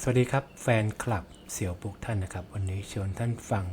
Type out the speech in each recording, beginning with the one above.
สวัสดีครับแฟนคลับเสี่ยวปุกท่านนะครับ วันนี้ชวนท่านฟัง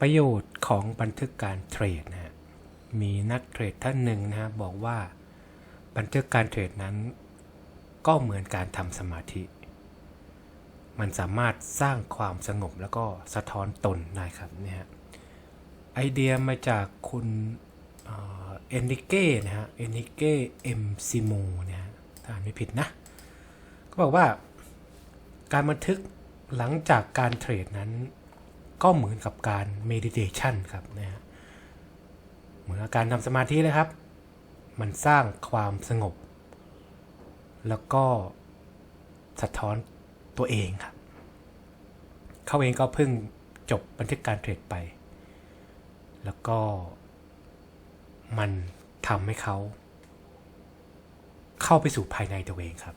ประโยชน์ของบันทึกการเทรดนะฮะมีนักเทรดท่านหนึ่งนะฮะบอกว่าบันทึกการเทรดนั้น ก็เหมือนการทำสมาธิ มันสามารถสร้างความสงบแล้วก็สะท้อนตนได้ครับเนี่ยไอเดียมาจากคุณเอ็นริเก้นะฮะเอ็นริเก้เอ็มซิโมเนี่ยฮะถ้าอ่านไม่ผิดนะ ก็บอกว่า การบันทึกหลังจากการเทรดนั้น ก็เหมือนกับการเมดิเทชันครับนะฮะเหมือนกับการทำสมาธิเลยครับ มันสร้างความสงบ แล้วก็สะท้อนตัวเองครับ เขาเองก็เพิ่งจบบันทึกการเทรดไป แล้วก็มันทำให้เขา เข้าไปสู่ภายในตัวเองครับ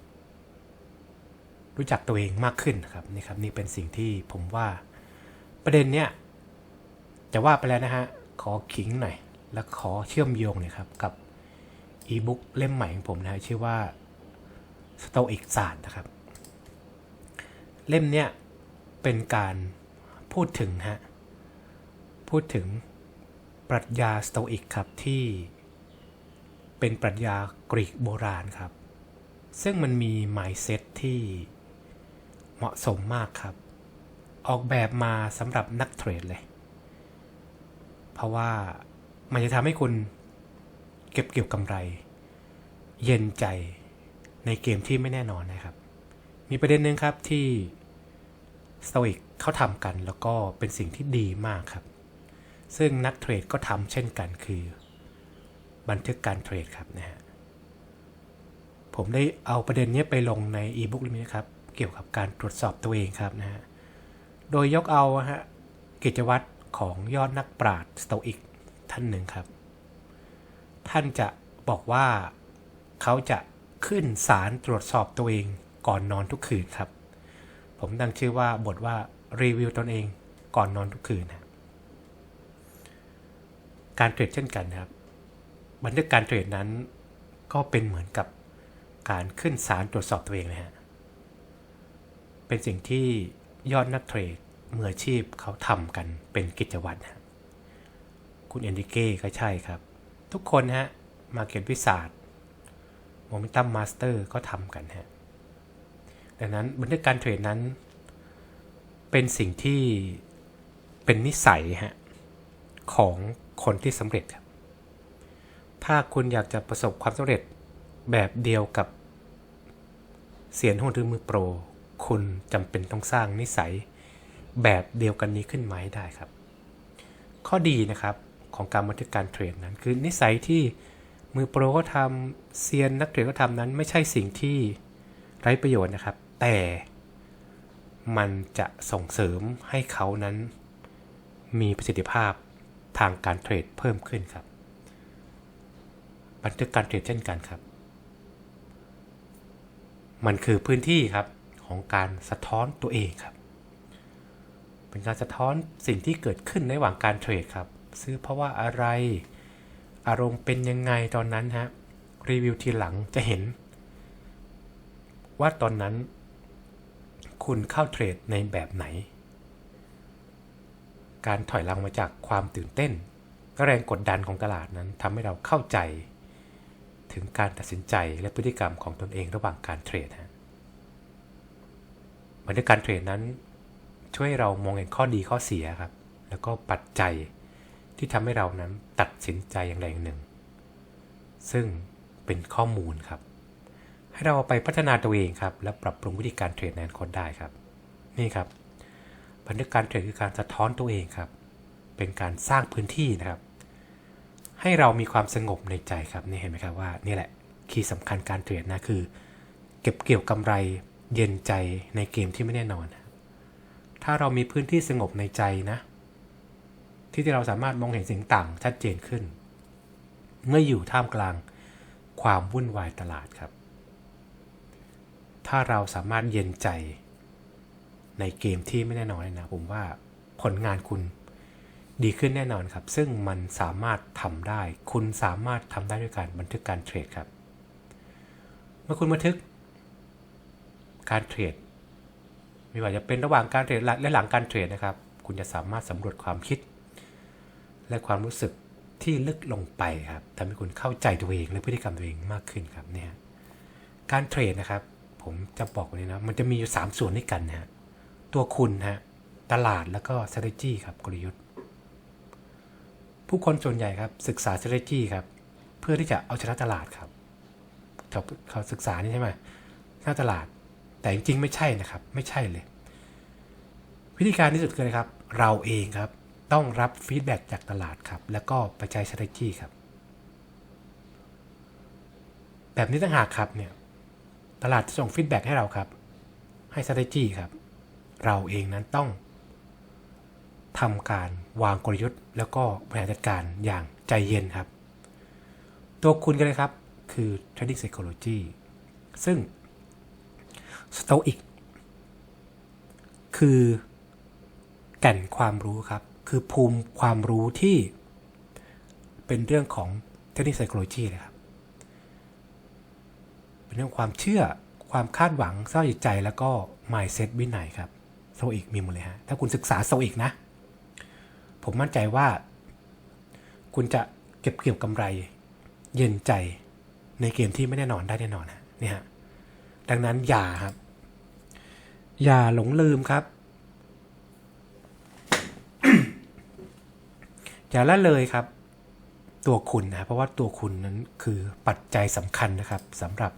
รู้จักตัวเองมากขึ้นนะครับนี่ครับนี่เป็นสิ่งที่ผมว่าประเด็นเนี้ยจะว่าไปแล้วนะฮะขอขิงหน่อยแล้วขอเชื่อมโยงหน่อยครับกับอีบุ๊กเล่มใหม่ของผมนะฮะชื่อว่าสโตอิกศาสตร์นะครับ เล่มเนี้ยเป็นการพูดถึงฮะพูดถึงปรัชญาสโตอิกครับที่เป็นปรัชญากรีกโบราณครับ ซึ่งมันมี mindset ที่ เหมาะสมมากครับ ออกแบบมาสำหรับนักเทรดเลย เพราะว่ามันจะทำให้คุณเก็บเกี่ยวกำไร เย็นใจในเกมที่ไม่แน่นอนนะครับ มีประเด็นหนึ่งครับที่สโตอิกเขาทำกันแล้วก็เป็นสิ่งที่ดีมากครับ ซึ่งนักเทรดก็ทำเช่นกันคือ บันทึกการเทรดครับนะฮะผมได้เอาประเด็นนี้ไปลงในอีบุ๊กเล่มนี้ครับ เกี่ยวกับการตรวจสอบตัวเองครับนะฮะ โดยยกเอาฮะกิจวัตรของยอดนักปราชญ์สโตอิกท่านหนึ่งครับ ท่านจะบอกว่าเขาจะขึ้นศาลตรวจสอบตัวเองก่อนนอนทุกคืนครับ ผมตั้งชื่อว่าบทว่ารีวิวตนเองก่อนนอนทุกคืนนะการเทรดเช่นกันนะครับ บันทึกการเทรดนั้นก็เป็นเหมือนกับการขึ้นศาลตรวจสอบตัวเองเลยฮะ เป็นสิ่งที่ยอดนักเทรดมืออาชีพเขาทำกันเป็นกิจวัตรฮะคุณเอนดิเก้ก็ใช่ครับ ทุกคนฮะมาเก็ตวิสาดโมเมนตัมมาสเตอร์ก็ทำกันฮะดังนั้นบันทึกการเทรดนั้น เป็นสิ่งที่เป็นนิสัยฮะของคนที่สำเร็จครับ ถ้าคุณอยากจะประสบความสำเร็จแบบเดียวกับเสียนหุ้นหรือมือโปร คุณจำเป็นต้องสร้างนิสัยแบบเดียวกันนี้ขึ้นมาให้ได้ครับ ข้อดีนะครับของการบันทึกการเทรดนั้น คือนิสัยที่มือโปรก็ทำเซียนนักเทรดก็ทำนั้นไม่ใช่สิ่งที่ไร้ประโยชน์นะครับ แต่มันจะส่งเสริมให้เขานั้นมีประสิทธิภาพทางการเทรดเพิ่มขึ้นครับ บันทึกการเทรดเช่นกันครับ มันคือพื้นที่ครับ ของการสะท้อนตัวเองครับ เป็นการสะท้อนสิ่งที่เกิดขึ้นในระหว่างการเทรดครับ ซื้อเพราะว่าอะไร อารมณ์เป็นยังไงตอนนั้นฮะ รีวิวทีหลังจะเห็น ว่าตอนนั้น คุณเข้าเทรดในแบบไหน การถอยหลังมาจากความตื่นเต้นและแรงกดดันของตลาดนั้นทำให้เราเข้าใจ ถึงการตัดสินใจและพฤติกรรมของตนเองระหว่างการเทรดฮะ บันทึกการเทรดนั้น ช่วยเรามองเห็นข้อดีข้อเสียครับ แล้วก็ปัจจัยที่ทำให้เรานั้นตัดสินใจอย่างใดอย่างหนึ่ง ซึ่งเป็นข้อมูลครับ ให้เราเอาไปพัฒนาตัวเองครับ และปรับปรุงวิธีการเทรดในอนาคตได้ครับ นี่ครับ บันทึกการเทรดคือการสะท้อนตัวเองครับ เป็นการสร้างพื้นที่นะครับ ให้เรามีความสงบในใจครับนี่เห็นไหมครับว่านี่แหละคีย์สำคัญการเทรดนะคือ เก็บเกี่ยวกำไร เย็นใจในเกมที่ไม่แน่นอน ถ้าเรามีพื้นที่สงบในใจนะ ที่ที่เราสามารถมองเห็นสิ่งต่างชัดเจนขึ้น เมื่ออยู่ท่ามกลางความวุ่นวายตลาดครับ ถ้าเราสามารถเย็นใจในเกมที่ไม่แน่นอนนะ ผมว่าผลงานคุณดีขึ้นแน่นอนครับ ซึ่งมันสามารถทำได้ คุณสามารถทำได้ด้วยการบันทึกการเทรดครับ เมื่อคุณบันทึก การเทรดไม่ว่าจะเป็นระหว่างการเทรดและหลังการเทรดนะครับ คุณจะสามารถสำรวจความคิด และความรู้สึกที่ลึกลงไปครับทำให้คุณเข้าใจตัวเองและพฤติกรรมตัวเองมากขึ้นครับเนี่ยการเทรดนะครับ ผมจะบอกเลยนะมันจะมีอยู่ 3 ส่วนด้วยกันนะฮะตัวคุณฮะตลาดแล้วก็ strategy ครับกลยุทธ์ ผู้คนส่วนใหญ่ครับศึกษา strategy ครับเพื่อที่จะเอาชนะตลาดครับเขาเขาศึกษานี่ใช่ไหมชนะตลาด แต่จริงๆไม่ใช่นะครับ ไม่ใช่เลย วิธีการที่สุดคืออะไรครับ เราเองครับ ต้องรับฟีดแบ็กจากตลาดครับ แล้วก็ไปใช้ strategy ครับ แบบนี้ต่างหากครับเนี่ย ตลาดจะส่งฟีดแบ็กให้เราครับ ให้ strategy ครับ เราเองนั้นต้องทำการวางกลยุทธ์ แล้วก็บริหารจัดการอย่างใจเย็นครับ ตัวคุณกันเลยครับ คือ trading psychology ซึ่ง stoic คือแก่นความรู้ครับ คือภูมิความรู้ที่เป็นเรื่องของ trading psychology เลยครับ เป็นเรื่องความเชื่อความคาดหวังสภาพจิตใจแล้วก็ mindset วินัยครับโซอิกมีหมดเลยฮะ ถ้าคุณศึกษาโซอิกนะ ผมมั่นใจว่า คุณจะเก็บเกี่ยวกำไร เย็นใจในเกมที่ไม่แน่นอนได้แน่นอนฮะนี่ฮะ ดังนั้นอย่าครับ อย่าหลงลืมครับ อย่าละเลยครับ ตัวคุณนะเพราะว่าตัวคุณนั้นคือปัจจัยสำคัญนะครับสำหรับ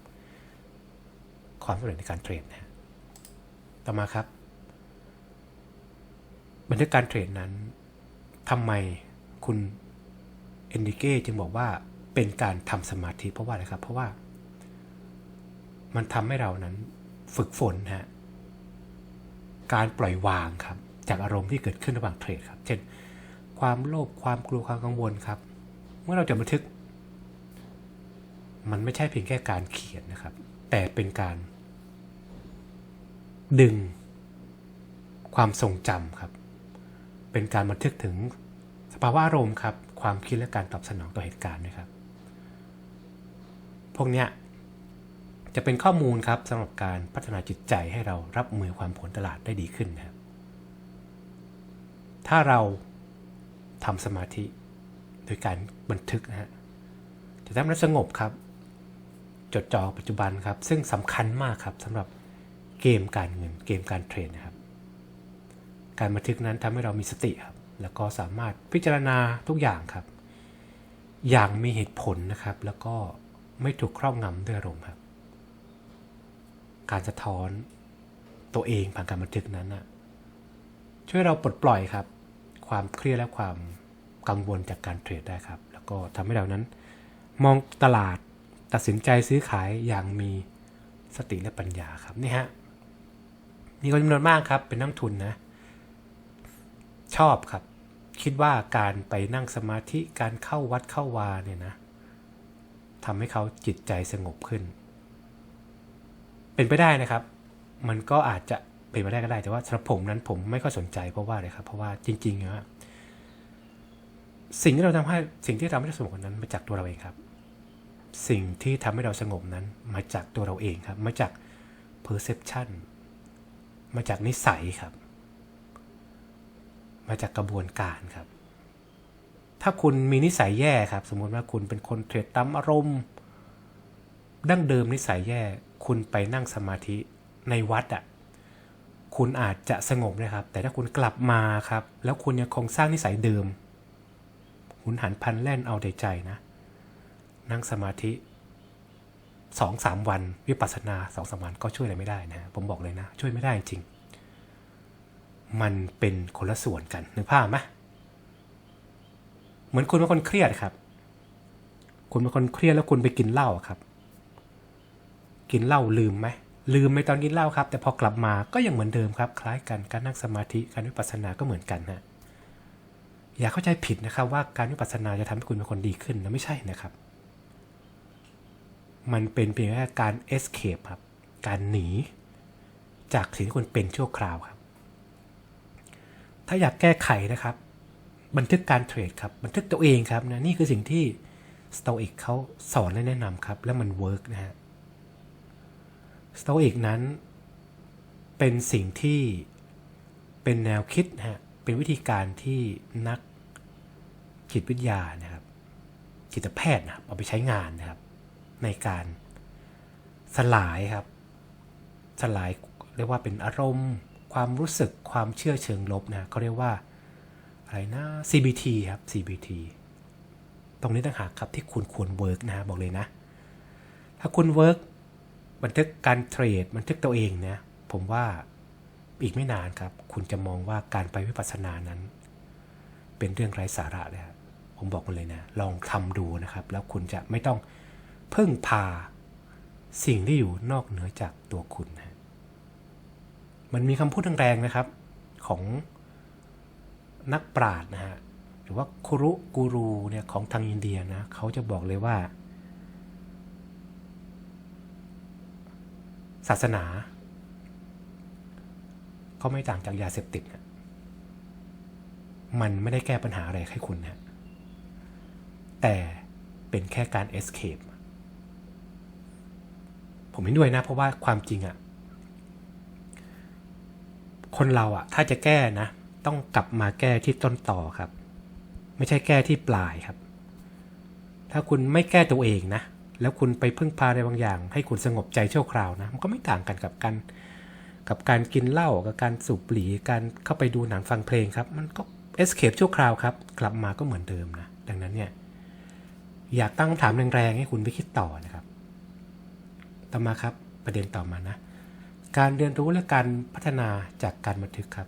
ความสำเร็จในการเทรดนะต่อมาครับบันทึกการเทรดนั้นทำไมคุณเอนดิเก้จึงบอกว่าเป็นการทำสมาธิเพราะว่าอะไรครับ เพราะว่า มันทำให้เรานั้นฝึกฝนฮะ การปล่อยวางครับ จากอารมณ์ที่เกิดขึ้นระหว่างเทรดครับ เช่น ความโลภความกลัวความกังวลครับ เมื่อเราจะบันทึก มันไม่ใช่เพียงแค่การเขียนนะครับ แต่เป็นการ ดึง ความทรงจำครับ เป็นการบันทึกถึงสภาวะอารมณ์ครับ ความคิดและการตอบสนองต่อเหตุการณ์นะครับ พวกเนี้ย จะเป็นข้อมูลครับสำหรับการพัฒนาจิตใจให้เรารับมือความผลตลาดได้ดีขึ้นนะครับ ถ้าเราทำสมาธิโดยการบันทึกนะฮะจะทำให้สงบครับ จดจ่อปัจจุบันครับ ซึ่งสำคัญมากครับสำหรับเกมการเงินเกมการเทรดนะครับ การบันทึกนั้นทำให้เรามีสติครับ แล้วก็สามารถพิจารณาทุกอย่างครับ อย่างมีเหตุผลนะครับ แล้วก็ไม่ถูกครอบงำด้วยอารมณ์ครับ การสะท้อนตัวเองผ่านการบันทึกนั้นนะช่วยเราปลดปล่อยครับ ความเครียดและความกังวลจากการเทรดได้ครับ แล้วก็ทำให้เรานั้น มองตลาดตัดสินใจซื้อขายอย่างมีสติและปัญญาครับนี่ฮะมีคนจำนวนมากครับ เป็นนักทุนนะ ชอบครับ คิดว่าการไปนั่งสมาธิการเข้าวัดเข้าวาเนี่ยนะทำให้เขาจิตใจสงบขึ้น เป็นไปได้นะครับ มันก็อาจจะเป็นไปได้ก็ได้ แต่ว่าสำหรับผมนั้นผมไม่ค่อยสนใจเพราะว่าอะไรครับ เพราะว่าจริงๆนะสิ่งที่เราทำให้สิ่งที่ทำให้เราสงบนั้นมาจากตัวเราเองครับ สิ่งที่ทำให้เราสงบนั้นมาจากตัวเราเองครับ มาจาก perception มาจากนิสัยครับ มาจากกระบวนการครับ ถ้าคุณมีนิสัยแย่ครับ สมมติว่าคุณเป็นคนเทรดตามอารมณ์ ดั้งเดิมนิสัยแย่ คุณไปนั่งสมาธิในวัดอะ่ะคุณอาจจะสงบนะครับ แต่ถ้าคุณกลับมาครับ แล้วคุณยังคงสร้างนิสัยเดิมหุนหันพันแล่นเอาแต่ใจนะ นั่งสมาธิสองสามวันวิปัสสนาสองสามวันก็ช่วยอะไรไม่ได้นะ ผมบอกเลยนะ ช่วยไม่ได้จริง มันเป็นคนละส่วนกันนึกภาพไหมเหมือนคุณเป็นคนเครียดครับ คุณเป็นคนเครียดแล้วคุณไปกินเหล้าครับ กินเหล้าลืมไหมลืมไหมตอนกินเหล้าครับ แต่พอกลับมาก็ยังเหมือนเดิมครับ คล้ายกันการนั่งสมาธิการวิปัสสนาก็เหมือนกันนะอย่าเข้าใจผิดนะครับว่าการวิปัสสนาจะทำให้คุณเป็นคนดีขึ้นนะไม่ใช่นะครับ มันเป็นเพียงแค่การ escape ครับ การหนี จากสิ่งที่คุณเป็นชั่วคราวครับ ถ้าอยากแก้ไขนะครับ บันทึกการเทรดครับ บันทึกตัวเองครับนะนี่คือสิ่งที่ Stoic เขาสอนและแนะนำครับ แล้วมันเวิร์กนะฮะ Stoic นั้น เป็นสิ่งที่เป็นแนวคิดนะฮะเป็นวิธีการที่นักจิตวิทยานะครับ จิตแพทย์นะครับเอาไปใช้งานนะครับ ในการสลายครับ สลายเรียกว่าเป็นอารมณ์ ความรู้สึกความเชื่อเชิงลบนะเขาเรียกว่าอะไรนะ CBT ครับ CBT ตรงนี้ต่างหากครับที่คุณควรเวิร์กนะบอกเลยนะ ถ้าคุณเวิร์ก บันทึกการเทรดบันทึกตัวเองนะผมว่าอีกไม่นานครับ คุณจะมองว่าการไปวิปัสสนานั้น เป็นเรื่องไร้สาระเลยครับผมบอกคุณเลยนะ ลองทำดูนะครับ แล้วคุณจะไม่ต้องพึ่งพาสิ่งที่อยู่นอกเหนือจากตัวคุณนะมันมีคำพูดแรงๆนะครับ ของนักปราชญ์นะฮะหรือว่าครุกูรูเนี่ยของทางอินเดียนะเขาจะบอกเลยว่า ศาสนาเขาไม่ต่างจากยาเสพติดนะมันไม่ได้แก้ปัญหาอะไรให้คุณนะแต่เป็นแค่การ escape ผมเห็นด้วยนะ เพราะว่าความจริงอะคนเราอะถ้าจะแก้นะ ต้องกลับมาแก้ที่ต้นต่อครับ ไม่ใช่แก้ที่ปลายครับ ถ้าคุณไม่แก้ตัวเองนะ แล้วคุณไปพึ่งพาอะไรบางอย่าง ให้คุณสงบใจชั่วคราวนะมันก็ไม่ต่างกันกับการกับการกินเหล้ากับการสูบบุหรี่การเข้าไปดูหนังฟังเพลงครับ มันก็ escape ชั่วคราวครับ กลับมาก็เหมือนเดิมนะดังนั้นเนี่ยอยากตั้งคำถามแรงๆ ให้คุณไปคิดต่อนะครับ ต่อมาครับประเด็นต่อมานะ การเรียนรู้และการพัฒนาจากการบันทึกครับ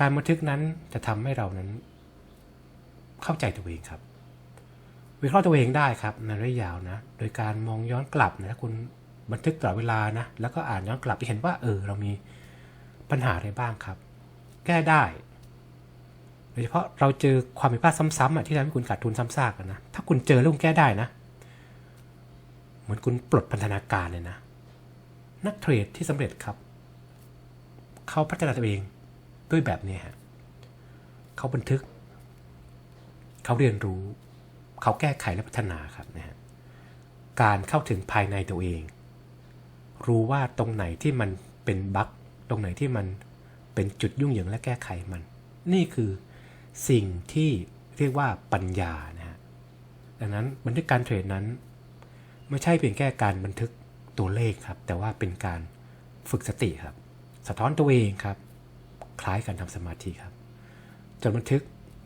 การบันทึกนั้นจะทำให้เรานั้น เข้าใจตัวเองครับ วิเคราะห์ตัวเองได้ครับในระยะยาวนะ โดยการมองย้อนกลับนะถ้าคุณบันทึกตลอดเวลานะ แล้วก็อ่านย้อนกลับจะเห็นว่าเออเรามีปัญหาอะไรบ้างครับ แก้ได้โดยเฉพาะเราเจอความผิดพลาดซ้ำๆอะที่ทำให้คุณขาดทุนซ้ำซากนะถ้าคุณเจอแล้วคุณแก้ได้นะ เหมือนคุณปลดพันธนาการเลยนะ นักเทรดที่สำเร็จครับ เขาพัฒนาตัวเองด้วยแบบนี้ฮะเขาบันทึก เขาเรียนรู้ เขาแก้ไขและพัฒนาครับนะฮะการเข้าถึงภายในตัวเอง รู้ว่าตรงไหนที่มันเป็นบั๊กตรงไหนที่มันเป็นจุดยุ่งเหยิงและแก้ไขมัน นี่คือสิ่งที่เรียกว่าปัญญานะฮะดังนั้นบันทึกการเทรดนั้น ไม่ใช่เพียงแค่การบันทึกตัวเลขครับ แต่ว่าเป็นการฝึกสติครับ สะท้อนตัวเองครับ คล้ายการทำสมาธิครับจดบันทึก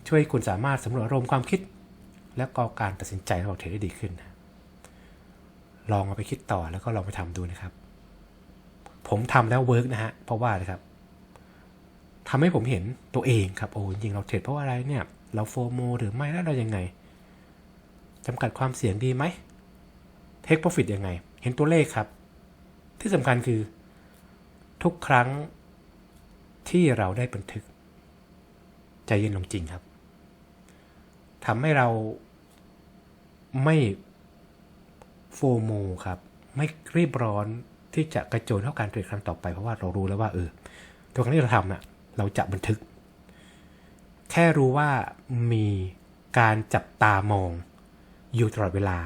ช่วยคุณสามารถสำรวจอารมณ์ความคิด และก็การตัดสินใจของเราเทรดได้ดีขึ้น ลองเอาไปคิดต่อแล้วก็ลองไปทำดูนะครับ ผมทำแล้วเวิร์กนะฮะเพราะว่าอะไรครับทำให้ผมเห็นตัวเองครับโอ้จริงเราเทรดเพราะอะไรเนี่ย เราโฟโมหรือไม่แล้วเรายังไงจำกัดความเสี่ยงดีไหมเทคโปรฟิตยังไง เห็นตัวเลขครับ ที่สำคัญคือทุกครั้งที่เราได้บันทึก ใจเย็นลงจริงครับทำให้เรา โฟโมครับ ไม่รีบร้อนที่จะกระโจนเข้าการเทรดครั้งต่อไปเพราะว่าเรารู้แล้วว่าเออตัวครั้งที่เราทำน่ะเราจะบันทึก แค่รู้ว่ามีการจับตามองอยู่ตลอดเวลา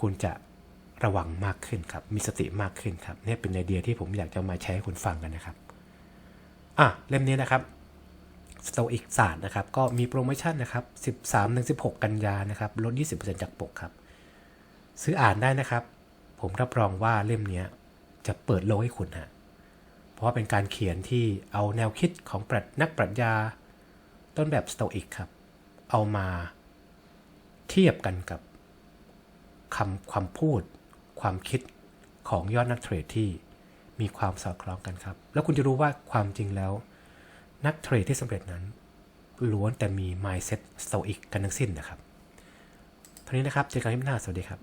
คุณจะระวังมากขึ้นครับ มีสติมากขึ้นครับนี่เป็นไอเดียที่ผมอยากจะมาแชร์ให้คุณฟังกันนะครับ อะเล่มนี้นะครับ สโตอิกศาสตร์นะครับ ก็มีโปรโมชั่นนะครับ 13-16 กันยานะครับ ลด 20%จากปกครับ ซื้ออ่านได้นะครับ ผมรับรองว่าเล่มนี้จะเปิดโลกให้คุณฮะเพราะว่าเป็นการเขียนที่เอาแนวคิดของปรัชนักปรัชญา ต้นแบบสโตอิกครับ เอามาเทียบกันกับคำความพูด ความคิดของยอดนักเทรดที่มีความสอดคล้องกันครับ แล้วคุณจะรู้ว่าความจริงแล้ว นักเทรดที่สำเร็จนั้นล้วนแต่มี mindset stoic กันทั้งสิ้นนะครับเท่านี้นะครับ เจอกันคลิปหน้า สวัสดีครับ